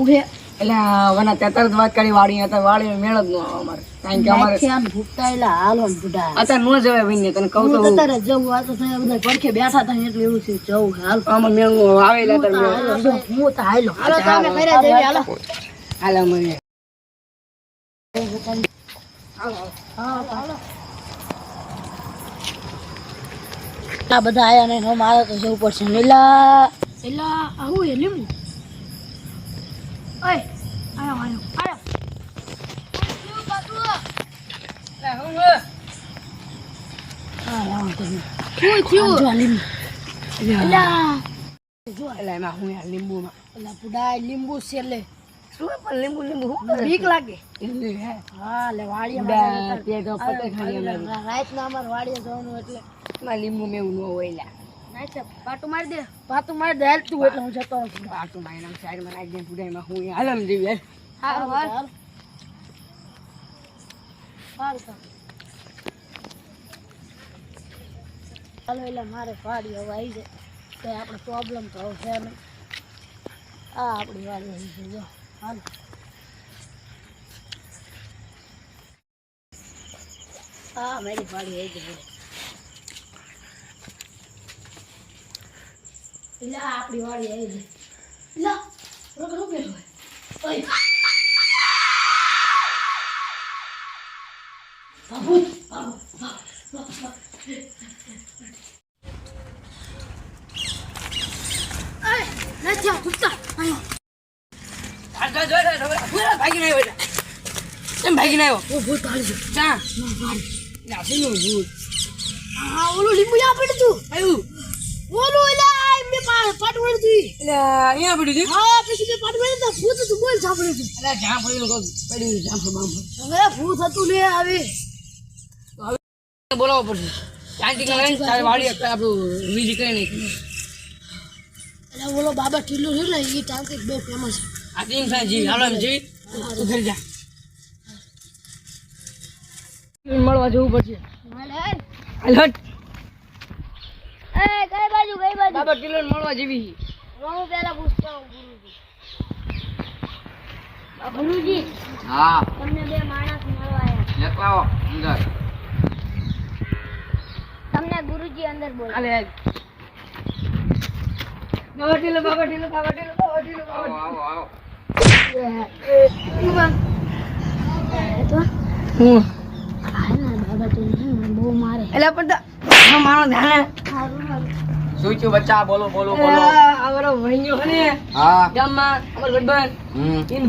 આવું છે. એટલે વના તેતર વાત કરી વાડી હતા વાળી મેળ જ ન આવે અમારે. કારણ કે અમારે ને ભૂખતા હાલો ને બુઢા. અત્યારે નો જવાય ભાઈ તને કહું તો અત્યારે જવું આ તો થયા બધા પડખે બેઠા હતા એટલે એવું છે જવું હાલ. આમાં મેળ નો આવે એટલે અત્યારે મેળ. હાલો જો, હું તો હાલો. હાલો તો અમે ઘરે જઈએ હાલો. હાલે. અમે. આ બધા આયા ને હું મારે તો જવું પડશે. લીલા લીલા આવું એ લીંબુ ઓય આયો આયો આયો હા, લાવો તમે. આમ જો આ લીંબુ. લીલા. એટલે એમાં હું યાર લીંબુમાં પેલા પુડાય લીંબુ છે લે શું લીંબુ લીંબુ શું બીક લાગે એટલે હે હા લે તે તો પતે ખાલી અમારી. વાડીયા જવાનું એટલે એમાં લીંબુ મેવું ન હોય. નાચે પાટું મારી દે. પાટું મારી દે હાલ તું એટલે હું જતો રહું છું. પાટું મારીને આમ સાઈડમાં નાખી દે પુડાઈમાં હું હાલ આમ જેવી યાર. હારું હાલ હારું. એટલે મારે ફાડી હવે આવી જાય. તો આપણે પ્રોબ્લેમ તો હવે છે નહીં. આ આપણી વાડી આવી ગઈ જો. હાલ. હા મારી ફાડી આવી ગઈ. એટલે આ આપણી વાડી આવી ગઈ. એટલે રોક રોક બેઠો હોય બાબુ બાબુ જો, ભાગીને આવ્યો ભૂત ભાગી ક્યાં? ના વાડી ભૂત? હા ઓલું લીંબુ યા તું આવ્યું? ઓલું એટલે આ એમને પા- પાટું વાળું તું લ્યા, અહીંયા પડ્યું હા પછી મેં પાટું ભૂત હતું બોલ સાંભળ્યું તું. અલ્યા, જ્યાં પડ્યું પડ્યું છે, હવે ભૂત હતું લે આવે બોલાવવો પડશે. શાંતિ કરીને તારે વાળી આપણું વીજ કરી નાખી એટલે ઓલો બાબા ટીલો છે ને એ તાંત્રિક બહુ ફેમસ છે. આ ટીમ થાય જી હાલો એમ જી. તું ઘરે જા. મળવા જવું પડશે. હાલ. હટ એ કઈ બાજુ કઈ બાજુ બાબા કિલો મળવા જેવી હું પેલા પૂછતો હું ગુરુજી ગુરુજી હા તમને બે માણસ મળવા આવ્યા લેતો આવો અંદર તમને ગુરુજી અંદર બોલો હાલ બાબા ટીલો બાબા ટીલો બાબા ટીલો બાબા ટીલો આવો બાબા આવો આવો હું બહુ મારે એટલે પણ મારો ધ્યાન શું થયું બચ્ચા બોલો બોલો બોલો. આવરો વહીયો ને હા. ગામમાં અમાર ગઢબન ઇન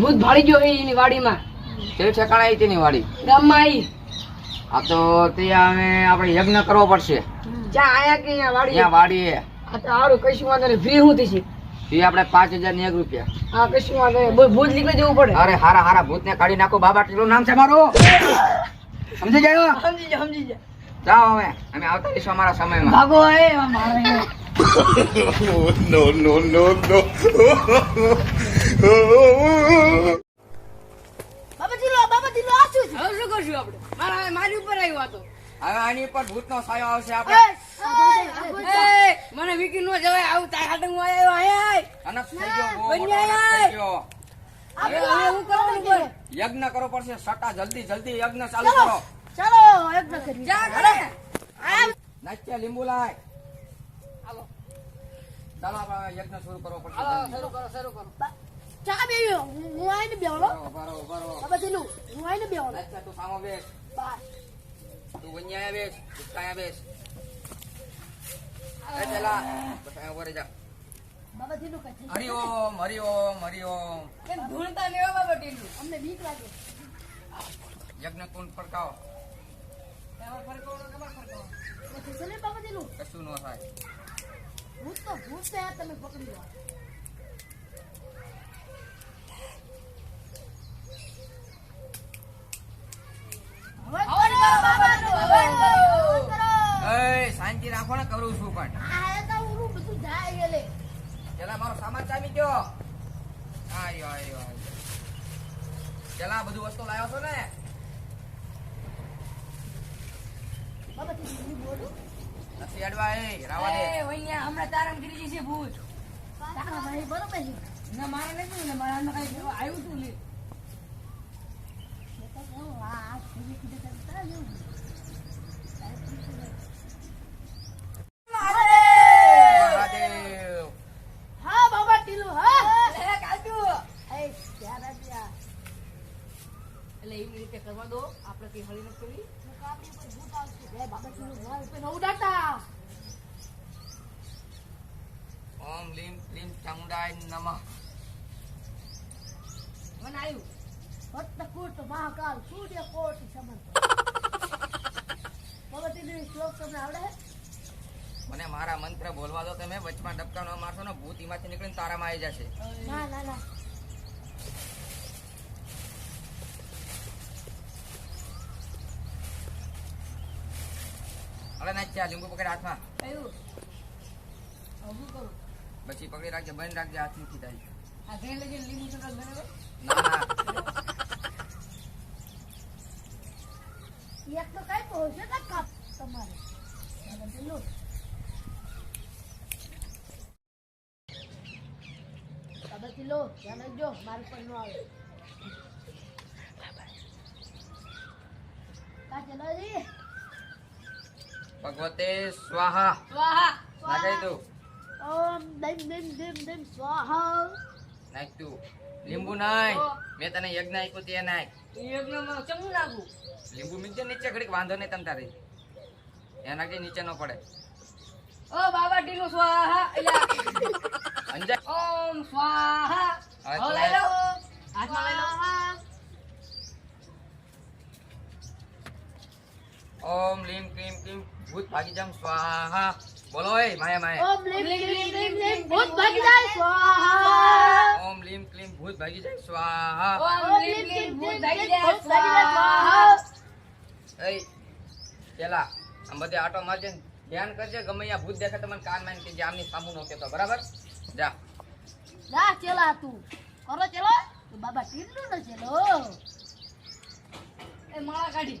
ભૂત ભાળી ગયો એની વાડીમાં. તે ઠેકાણા આવી તેની વાડી? ગામમાં આવી આ તો ત્યાં અમે આપણે યજ્ઞ કરવો પડશે. જ્યાં આયા કે અહીંયા વાડી ત્યાં વાડીએ. આ તો હારું કશું વાંધો નહીં. ફ્રી હું થશે? ફી આપણે પાંચ હજારની એક રૂપિયા. હા કશું વાંધો નહીં. ભૂત નીકળી જવું પડે. અરે હારા હારા ભૂત ને કાઢી નાખો. બાબા ટીલું નામ છે મારું? સમજી ગયો? સમજી જા સમજી જા જાઓ હવે. અમે આવતા રહીશું અમારા સમયમાં. ભાગો એ મારે બાબા જીલો બાબા જીલો આ શું હવે શું કરશું આપણે? મારા મારી ઉપર આવ્યો હતો હવે આની ઉપર ભૂતનો સાયો આવશે આપણે. મને વિકી નો જવાય આવું તાર આવ્યો આય અનસ થઈ ગયો? બન્યા ગયો. હવે હવે હું કરવાનું યજ્ઞ કરવો પડશે સટા જલ્દી જલ્દી યજ્ઞ ચાલુ. કરો. ચાલો યજ્ઞ કરીએ. જા કરે નાચ્ય લીંબુ લાય. હાલો. ચાલો આપણે યજ્ઞ શરૂ કરવો પડશે. હાલો શરૂ કરો શરૂ કરો. ચા બેવ્યો હું હું આઈને બેવલો બરો બરો રહો. બાબા હું આઈને બેવલો નાચ્ય તું સામો બેસ. બસ. તું વન્યા બેસ કાયા બેસ. એ પેલા બસ આ વરે જા. બાબા જીલો કઈ હરિ ઓમ હરિ ઓમ હરિ ઓમ. કેમ ધૂળતા લેવા બાબા ટીલું અમને બીક લાગે. યજ્ઞ કુંડ ફરકાવો. કશું શાંતિ રાખો ને કરું છું પણ પેલા મારો સામાન ચામી ગયો આયો. આયો પેલા બધું વસ્તુ લાવ્યો છો ને બાબા જીલો બોલું નથી અડવા એ રાવા દે. એ વૈયા હમણાં તારામ ગીરી છે ભૂત. તારા ભાઈ બરોબર છે. ના મારે નથી ને મારે આમાં કાંઈ આવ્યું તું લે. તો આ આ ખીલી ખીલી કરતા જ એવું. મહાદેવ હા બાબા ટીલું હા એ કાજુ એ ક્યારે ત્યાં એટલે એવી રીતે કરવા દો આપણે કઈ હળી નથી કરવી ભૂત આવશે. ઉપર ઓમ લીમ લીમ ચામુંડાય નમઃ. મને આવ્યું. ભટ્ટકૂટ મહાકાલ સૂર્ય કોટી સમંત બાબા શ્લોક તમને આવડે? મને મારા મંત્ર બોલવા દો તમે વચમાં ડબકા ન મારશો ને ભૂત એમાંથી નીકળીને તારામાં આવી જશે. ના ના ના. ચા લીંબુ પકડ હાથમાં. પછી પકડી રાખજે બંધ રાખજે હાથ નથી થાય આ ઘેર લઈ જઈને લીંબુ સરબત બનાવે? ના ના. એક તો કઈ પહોંચે ને કાપ તમારે? બાબા ટીલું ધ્યાન રાખજો મારું પણ ન આવે. કા ચલો જી ભગવતે સ્વાહા. સ્વાહા લગાઈ દો ઓમ દમ દમ દમ દમ સ્વાહા. નાખ તું લીંબુ નાય. મેં તને યજ્ઞ આપ્યું તે નાખ યજ્ઞમાં ચમનું નાખું? લીંબુ મીચે નીચે ઘડીક વાંધો નહીં તમ તારે. એના કે નીચે ન પડે. ઓ બાબા ઢીલું સ્વાહા. એલા અંજા ઓમ સ્વાહા. લઈ લો. હાથમાં લઈ લો. ઓમ લીમ ક્રીમ ક્રીમ ભૂત ભાગી જામ સ્વાહા. બોલો એ માયા માયા. ઓમ લીમ ક્રીમ ક્રીમ ભૂત ભાગી જાય સ્વાહા. ઓમ લીમ ક્લીમ ભૂત ભાગી જાય સ્વાહા. ઓમ લીમ ક્રીમ ભૂત ભાગી જાય સ્વાહા. એ પેલા આમ બધે આટો મારજે ધ્યાન કરજે ગમે અહીંયા ભૂત દેખાય તમને મને કાનમાં કે જે આમની સામુ નો કેતો બરાબર? જા. જા ચેલા તું. કરો ચેલો. બાબા ટીલું ન ચેલો. એ માળા કાઢી.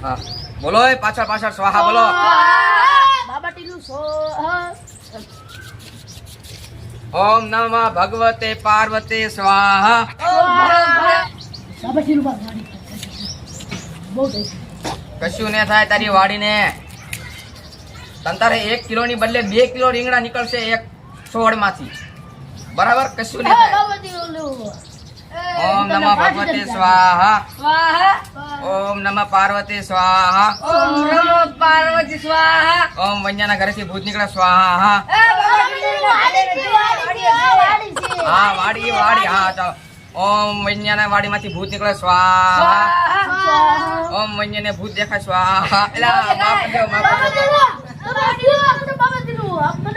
સ્વાહા. બોલો એ પાછળ પાછળ, સ્વાહા, બોલો. બાબા ટીલું સો ઓમ નમ ભગવતે પાર્વતે સ્વાહા. કશું ને થાય તારી વાડીને? તંતારે એક કિલો ની બદલે બે કિલો રીંગણા નીકળશે એક છોડમાંથી બરાબર? કશું ને થાય. ઓમ નમ ભગવતે સ્વાહા. ઓમ નમ પાર્વતી સ્વાહા. ઓમ નમો પાર્વતી સ્વાહા. ઓમ વન્યાના ઘરેથી ભૂત નીકળે સ્વાહા. હા વાડી વાડી હા ચાલો ઓમ વન્યાના વાડીમાંથી ભૂત નીકળે સ્વાહા. ઓમ વન્યાને ભૂત દેખાય સ્વાહા. એલા માફ કરજો માફ કરજો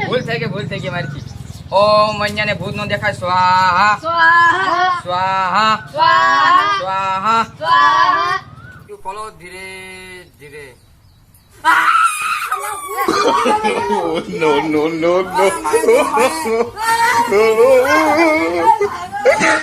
ભૂલ થઈ ગઈ ભૂલ થઈ ગઈ મારીથી ઓમ વૈયાને ભૂત નો દેખાય સ્વાહા સ્વાહા. સ્વાહા સ્વાહા. સ્વાહા. તું ખોલો ધીરે ધીરે no, no, no, no.